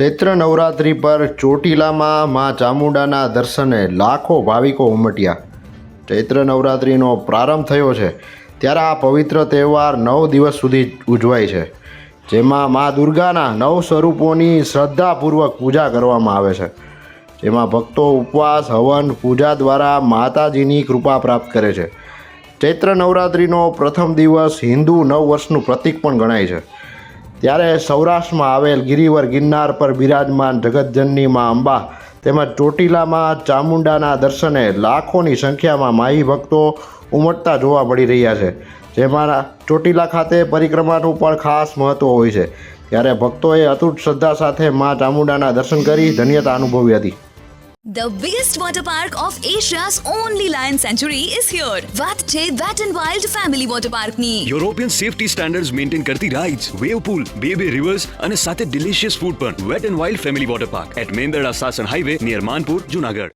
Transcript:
ચૈત્ર નવરાત્રિ પર ચોટીલામાં મા ચામુંડાના દર્શને લાખો ભાવિકો ઉમટ્યા. ચૈત્ર નવરાત્રિનો પ્રારંભ થયો છે, ત્યારે આ પવિત્ર તહેવાર નવ દિવસ સુધી ઉજવાય છે, જેમાં મા દુર્ગાના નવ સ્વરૂપોની શ્રદ્ધાપૂર્વક પૂજા કરવામાં આવે છે. જેમાં ભક્તો ઉપવાસ, હવન, પૂજા દ્વારા માતાજીની કૃપા પ્રાપ્ત કરે છે. ચૈત્ર નવરાત્રિનો પ્રથમ દિવસ હિન્દુ નવ વર્ષનું પ્રતીક પણ ગણાય છે. ત્યારે સૌરાષ્ટ્રમાં આવેલ ગિરિવર ગિરનાર પર બિરાજમાન જગતજનની માં અંબા તેમજ ચોટીલામાં ચામુંડાના દર્શને લાખોની સંખ્યામાં માહી ભક્તો ઉમટતા જોવા મળી રહ્યા છે. જેમાં ચોટીલા ખાતે પરિક્રમાનું પણ ખાસ મહત્ત્વ હોય છે. ત્યારે ભક્તોએ અતૂટ શ્રદ્ધા સાથે મા ચામુંડાના દર્શન કરી ધન્યતા અનુભવી હતી. The biggest water park of Asia's only lion sanctuary is here. વાત છે Wet n Wild Family Water Park ની. યુરોપિયન સેફટી સ્ટાન્ડર્ડ્સ મેન્ટેન કરતી રાઇડ્સ વેવ પૂલ બે બે રિવર્સ અને સાથે ડિલિશિયસ ફૂડ પણ wet and wild family water park at Mendarda Sasan highway near Manpur Junagadh